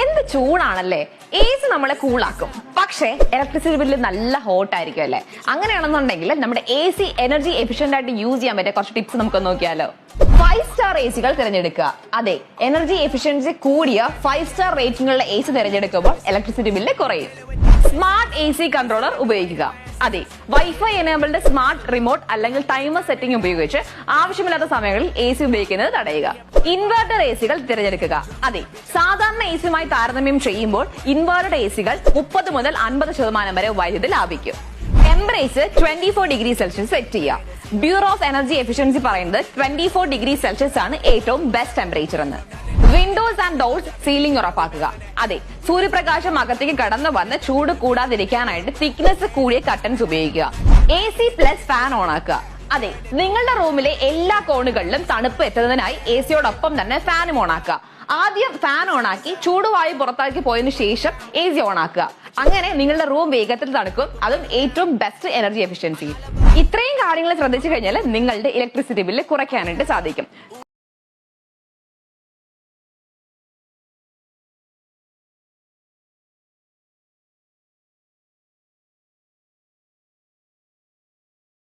എന്ത് ചൂടാണല്ലേ? A C നമ്മളെ കൂളാക്കും. പക്ഷേ ഇലക്ട്രിസിറ്റി ബില്ല് നല്ല ഹോട്ട് ആയിരിക്കും അല്ലേ? അങ്ങനെയാണെന്നുണ്ടെങ്കിൽ നമ്മുടെ എ സി എനർജി എഫിഷ്യന്റ് ആയിട്ട് യൂസ് ചെയ്യാൻ പറ്റിയ കുറച്ച് ടിപ്സ് നമുക്ക് നോക്കിയാലോ. ഫൈവ് സ്റ്റാർ എ സികൾ തിരഞ്ഞെടുക്കുക. അതെ എനർജി എഫിഷ്യൻസി കൂടിയ ഫൈവ് സ്റ്റാർ റേറ്റിംഗുള്ള എ സി തിരഞ്ഞെടുക്കുമ്പോൾ ഇലക്ട്രിസിറ്റി ബില്ല് കുറയും. സ്മാർട്ട് എ സി കൺട്രോളർ ഉപയോഗിക്കുക. അതെ വൈഫൈ എനേബിൾഡ് സ്മാർട്ട് റിമോട്ട് അല്ലെങ്കിൽ ടൈമർ സെറ്റിംഗ് ഉപയോഗിച്ച് ആവശ്യമില്ലാത്ത സമയങ്ങളിൽ എ സി ഉപയോഗിക്കുന്നത് തടയുക. ഇൻവേർട്ടർ എ സികൾ തിരഞ്ഞെടുക്കുക. അതെ സാധാരണ എ സിയുമായി താരതമ്യം ചെയ്യുമ്പോൾ ഇൻവേർട്ടർ എ സികൾ മുപ്പത് മുതൽ അൻപത് ശതമാനം വരെ വൈദ്യുതി ലാഭിക്കും. Temperature twenty four degree Celsius set ചെയ്യുക. ബ്യൂറോ ഓഫ് എനർജി എഫിഷ്യൻസി പറയുന്നത് ട്വന്റി ഫോർ ഡിഗ്രി സെൽഷ്യസ് ആണ് ഏറ്റവും ബെസ്റ്റ് ടെമ്പറേച്ചർ എന്ന്. വിൻഡോസ് ആൻഡ് ഡോർസ് സീലിംഗ് ഉറപ്പാക്കുക. അതെ സൂര്യപ്രകാശം അകത്തേക്ക് കടന്നു വന്ന് ചൂട് കൂടാതിരിക്കാനായിട്ട് തിക്നെസ് കൂടിയ കട്ടൻസ് ഉപയോഗിക്കുക. A C plus fan on ആക്കുക. അതെ നിങ്ങളുടെ റൂമിലെ എല്ലാ കോണുകളിലും തണുപ്പ് എത്തുന്നതിനായി എ സിയോടൊപ്പം തന്നെ ഫാനും ഓൺ ആക്കുക. ആദ്യം ഫാൻ ഓൺ ആക്കി ചൂടുവായു പുറത്താക്കി പോയതിനു ശേഷം എ സി ഓൺ ആക്കുക. അങ്ങനെ നിങ്ങളുടെ റൂം വേഗത്തിൽ തണുക്കും അതും ഏറ്റവും ബെസ്റ്റ് എനർജി എഫിഷ്യൻസി ഇത്രയും കാര്യങ്ങൾ ശ്രദ്ധിച്ചു കഴിഞ്ഞാൽ നിങ്ങളുടെ ഇലക്ട്രിസിറ്റി ബില്ല് കുറയ്ക്കാനായിട്ട് സാധിക്കും.